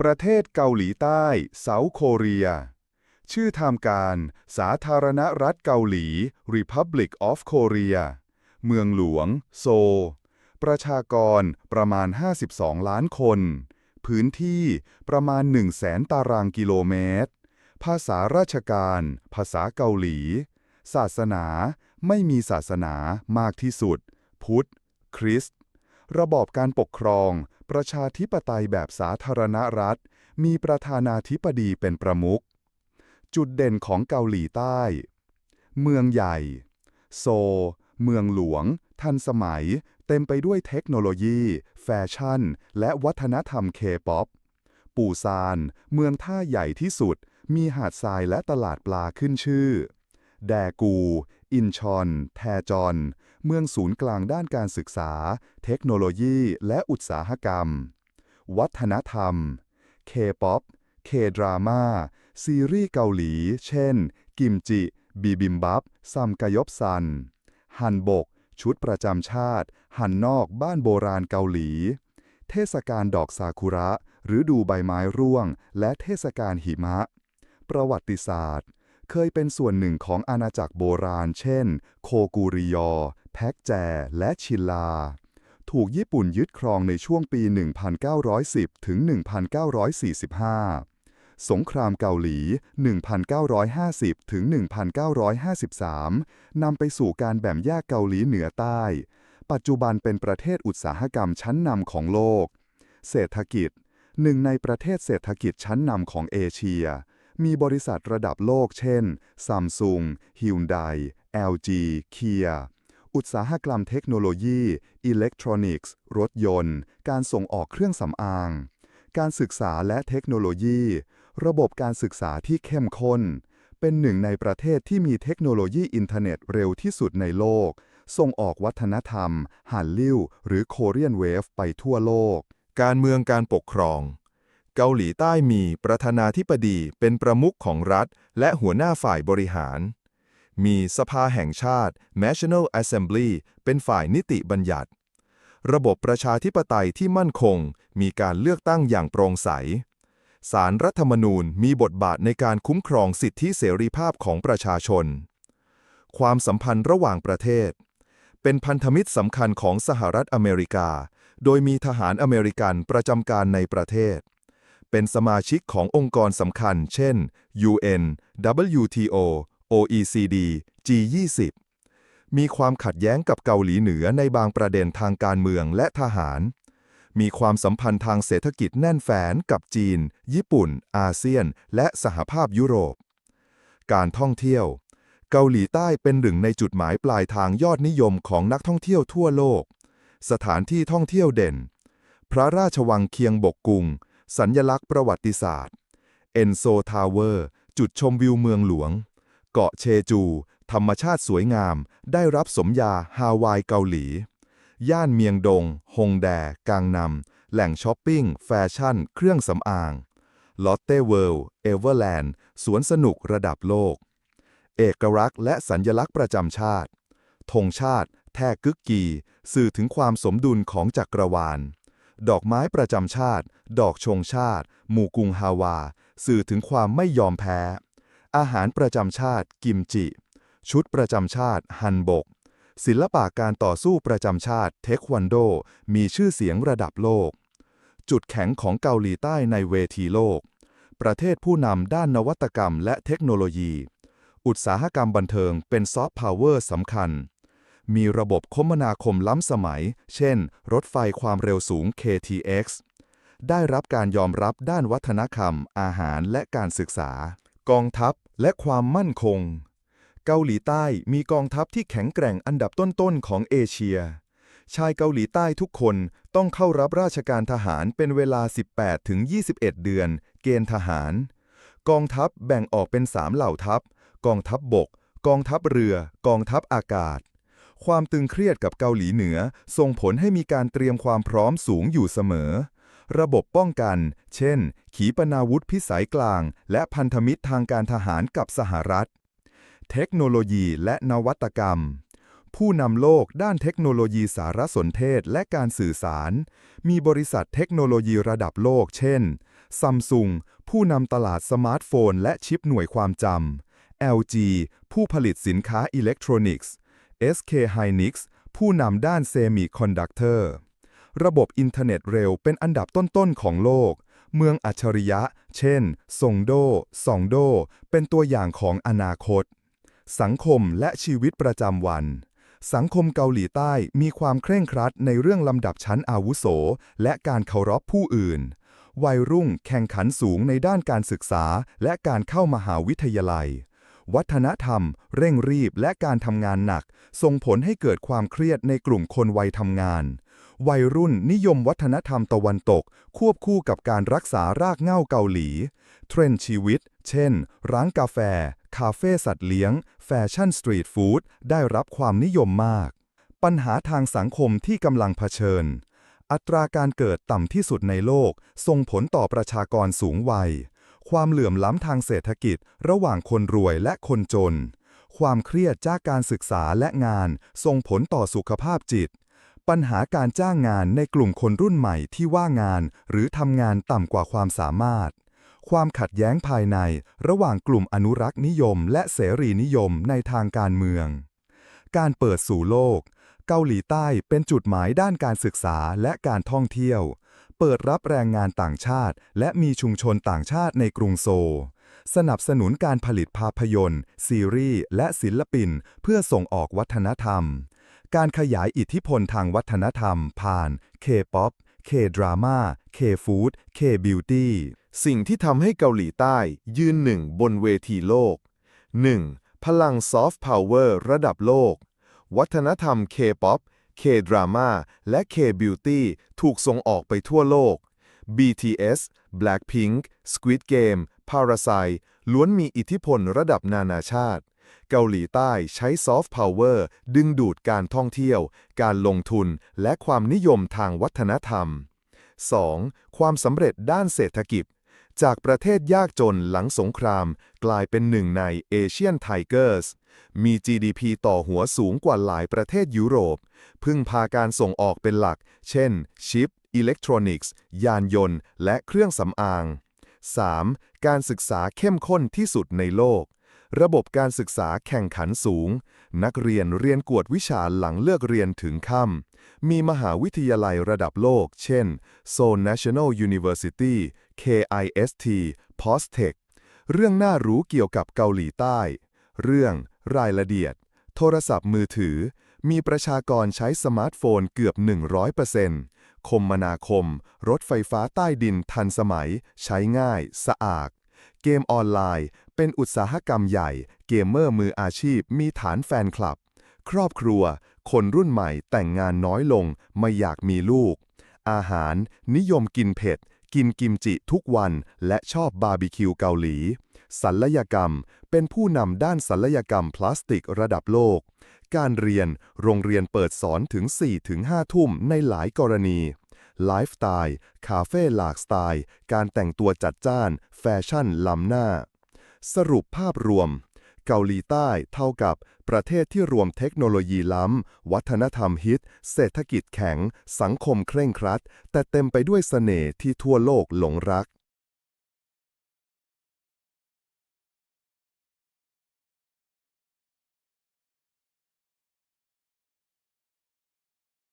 ประเทศเกาหลีใต้เซาโคเรีย ชื่อทางการ สาธารณรัฐเกาหลี Republic of Korea เมืองหลวง โซลประชากรประมาณ 52 ล้านคน พื้นที่ประมาณ 1 0 0 0 0แสนตารางกิโลเมตร ภาษาราชการ ภาษาเกาหลี ศาสนาไม่มีศาสนามากที่สุด พุทธ คริสต์ ระบอบการปกครอง ประชาธิปไตยแบบสาธารณรัฐ มีประธานาธิบดีเป็นประมุข จุดเด่นของเกาหลีใต้ เมืองใหญ่ โซลเมืองหลวง ทันสมัย เต็มไปด้วยเทคโนโลยี แฟชั่น และวัฒนธรรมเคป๊อป ปูซาน เมืองท่าใหญ่ที่สุด มีหาดทรายและตลาดปลาขึ้นชื่อ แดกู อินชอน แทจอน เมืองศูนย์กลางด้านการศึกษา เทคโนโลยี และอุตสาหกรรม วัฒนธรรมเคป๊อปเคดราม่าซีรีส์เกาหลี เช่น กิมจิ บีบิมบับซัมกยบซัน ฮันบก ชุดประจำชาติฮันนอกบ้านโบราณเกาหลี เทศกาลดอกซากุระ หรือดูใบไม้ร่วง และเทศกาลหิมะ ประวัติศาสตร์ เคยเป็นส่วนหนึ่งของอาณาจักรโบราณ เช่น โคกูริยอ แพ็กแจ และชิลา ถูกญี่ปุ่นยึดครองในช่วงปี 1910 ถึง 1945 สงครามเกาหลี 1950 ถึง 1953 นำไปสู่การแบ่งแยกเกาหลีเหนือใต้ ปัจจุบันเป็นประเทศอุตสาหกรรมชั้นนำของโลก เศรษฐกิจหนึ่งในประเทศเศรษฐกิจชั้นนำของเอเชีย มีบริษัทระดับโลกเช่น Samsung, Hyundai, LG, Kia อุตสาหกรรมเทคโนโลยี อิเล็กทรอนิกส์ รถยนต์ การส่งออกเครื่องสำอาง การศึกษาและเทคโนโลยี ระบบการศึกษาที่เข้มข้น เป็นหนึ่งในประเทศที่มีเทคโนโลยีอินเทอร์เน็ตเร็วที่สุดในโลก ส่งออกวัฒนธรรม หันลิ่วหรือโคเรียนเวฟไปทั่วโลก การเมืองการปกครอง เกาหลีใต้มีประธานาธิบดีเป็นประมุขของรัฐ และหัวหน้าฝ่ายบริหาร มีสภาแห่งชาติ National Assembly เป็นฝ่ายนิติบัญญัติ ระบบประชาธิปไตยที่มั่นคง มีการเลือกตั้งอย่างโปร่งใสศารรัฐธรรมนูญมีบทบาทในการคุ้มครองสิทธิเสรีภาพของประชาชน ความสัมพันธ์ระหว่างประเทศ เป็นพันธมิตรสำคัญของสหรัฐอเมริกา โดยมีทหารอเมริกันประจำการในประเทศ เป็นสมาชิกขององค์กรสำคัญ เช่น UN WTO OECD G20 มีความขัดแย้งกับเกาหลีเหนือในบางประเด็นทางการเมืองและทหาร มีความสัมพันธ์ทางเศรษฐกิจแน่นแฟ้นกับจีน ญี่ปุ่น อาเซียน และสหภาพยุโรป การท่องเที่ยว เกาหลีใต้เป็นหนึ่งในจุดหมายปลายทางยอดนิยมของนักท่องเที่ยวทั่วโลก สถานที่ท่องเที่ยวเด่น พระราชวังเคียงบกกุง สัญญลักษณ์ประวัติศาสตร์เอนโซทาวเวอร์จุดชมวิวเมืองหลวง เกาะเชจู ธรรมชาติสวยงาม ได้รับสมญาฮาวายเกาหลี ย่านเมียงดง ฮงแด กางนำแหล่งช้อปปิ้ง แฟชั่น เครื่องสำอางลอตเต้เวิลด์เอเวอร์แลนด์สวนสนุกระดับโลก เอกลักษณ์และสัญญลักษณ์ประจำชาติธงชาติ แทกึกกี สื่อถึงความสมดุลของจักรวาล ดอกไม้ประจำชาติ ดอกชงชาติ หมู่กรุงฮาวา สื่อถึงความไม่ยอมแพ้ อาหารประจำชาติ กิมจิ ชุดประจำชาติ ฮันบก ศิลปะการต่อสู้ประจำชาติ เทควันโด มีชื่อเสียงระดับโลก จุดแข็งของเกาหลีใต้ในเวทีโลก ประเทศผู้นำด้านนวัตกรรมและเทคโนโลยี อุตสาหกรรมบันเทิงเป็นซอฟต์พาวเวอร์สำคัญ มีระบบคมนาคมล้ำสมัย เช่น รถไฟความเร็วสูง KTX ได้รับการยอมรับด้านวัฒนธรรม อาหารและการศึกษา กองทัพและความมั่นคง เกาหลีใต้มีกองทัพที่แข็งแกร่งอันดับต้นๆของเอเชีย ชายเกาหลีใต้ทุกคนต้องเข้ารับราชการทหารเป็นเวลา 18 ถึง 21 เดือน เกณฑ์ทหาร กองทัพแบ่งออกเป็น 3 เหล่าทัพ กองทัพบบก กองทัพเรือ กองทัพอากาศ ความตึงเครียดกับเกาหลีเหนือ ส่งผลให้มีการเตรียมความพร้อมสูงอยู่เสมอ ระบบป้องกัน เช่น ขีปนาวุธพิสัยกลาง และพันธมิตรทางการทหารกับสหรัฐ เทคโนโลยีและนวัตกรรม ผู้นำโลกด้านเทคโนโลยีสารสนเทศและการสื่อสาร มีบริษัทเทคโนโลยีระดับโลก เช่นซัมซุงผู้นำตลาดสมาร์ทโฟน และชิปหน่วยความจำ LG ผู้ผลิตสินค้าอิเล็กทรอนิกส์ SK hynix ผู้นำด้านเซมิคอนดักเตอร์ ระบบอินเทอร์เน็ตเร็วเป็นอันดับต้นๆของโลก เมืองอัจฉริยะ เช่นซงโดซองโด เป็นตัวอย่างของอนาคต สังคมและชีวิตประจำวัน สังคมเกาหลีใต้มีความเคร่งครัดในเรื่องลำดับชั้นอาวุโส และการเคารพผู้อื่น วัยรุ่งแข่งขันสูงในด้านการศึกษาและการเข้ามหาวิทยาลัย วัฒนธรรม เร่งรีบและการทำงานหนัก ส่งผลให้เกิดความเครียดในกลุ่มคนวัยทำงาน วัยรุ่นนิยมวัฒนธรรมตะวันตก ควบคู่กับการรักษารากเหง้าเกาหลี เทรนด์ชีวิต เช่น ร้านกาแฟ คาเฟ่สัตว์เลี้ยง แฟชั่นสตรีทฟู้ดได้รับความนิยมมาก ปัญหาทางสังคมที่กำลังเผชิญ อัตราการเกิดต่ำที่สุดในโลก ส่งผลต่อประชากรสูงวัย ความเหลื่อมล้ำทางเศรษฐกิจ ระหว่างคนรวยและคนจน ความเครียดจากการศึกษาและงาน ส่งผลต่อสุขภาพจิต ปัญหาการจ้างงานในกลุ่มคนรุ่นใหม่ที่ว่างงาน หรือทำงานต่ำกว่าความสามารถ ความขัดแย้งภายใน ระหว่างกลุ่มอนุรักษ์นิยม และเสรีนิยมในทางการเมือง การเปิดสู่โลก เกาหลีใต้เป็นจุดหมายด้านการศึกษาและการท่องเที่ยว เปิดรับแรงงานต่างชาติ และมีชุมชนต่างชาติในกรุงโซลสนับสนุนการผลิตภาพยนตร์ ซีรีส์ และศิลปิน เพื่อส่งออกวัฒนธรรม การขยายอิทธิพลทางวัฒนธรรม ผ่าน K-POP K-Drama K-Food K-Beauty สิ่งที่ทำให้เกาหลีใต้ ยืนหนึ่งบนเวทีโลก 1. พลังซอฟต์พาวเวอร์ระดับโลก วัฒนธรรม K-POP K-Drama และ K-Beauty ถูกส่งออกไปทั่วโลก BTS Blackpink Squid Game Parasite ล้วนมีอิทธิพลระดับนานาชาติ เกาหลีใต้ใช้ซอฟต์พาวเวอร์ดึงดูดการท่องเที่ยว การลงทุน และความนิยมทางวัฒนธรรม 2. ความสำเร็จด้านเศรษฐกิจ จากประเทศยากจนหลังสงคราม กลายเป็นหนึ่งในเอเชียนไทเกอร์ส มี GDP ต่อหัวสูงกว่าหลายประเทศยุโรป พึ่งพาการส่งออกเป็นหลัก เช่น ชิป อิเล็กทรอนิกส์ ยานยนต์ และเครื่องสำอาง 3. การศึกษาเข้มข้นที่สุดในโลก ระบบการศึกษาแข่งขันสูง นักเรียนเรียนกวดวิชาหลังเลิกเรียนถึงค่ำ มีมหาวิทยาลัยระดับโลก เช่น Seoul National University KIST POSTECH เรื่องน่ารู้เกี่ยวกับเกาหลีใต้ เรื่อง รายละเอียด โทรศัพท์มือถือ มีประชากรใช้สมาร์ทโฟนเกือบ 100%คมนาคม รถไฟฟ้าใต้ดินทันสมัย ใช้ง่าย สะอาด เกมออนไลน์ เป็นอุตสาหกรรมใหญ่ เกมเมอร์มืออาชีพ มีฐานแฟนคลับ ครอบครัว คนรุ่นใหม่แต่งงานน้อยลง ไม่อยากมีลูก อาหาร นิยมกินเผ็ด กินกิมจิทุกวัน และชอบบาร์บีคิวเกาหลี ศัลยกรรม เป็นผู้นำด้านศัลยกรรมพลาสติกระดับโลก การเรียน โรงเรียนเปิดสอนถึง 4-5 ทุ่มในหลายกรณี ไลฟ์สไตล์ คาเฟ่หลากสไตล์ การแต่งตัวจัดจ้าน แฟชั่นล้ำหน้า สรุปภาพรวม เกาหลีใต้เท่ากับประเทศที่รวมเทคโนโลยีล้ำ วัฒนธรรมฮิต เศรษฐกิจแข็ง สังคมเคร่งครัด แต่เต็มไปด้วยเสน่ห์ที่ทั่วโลกหลงรัก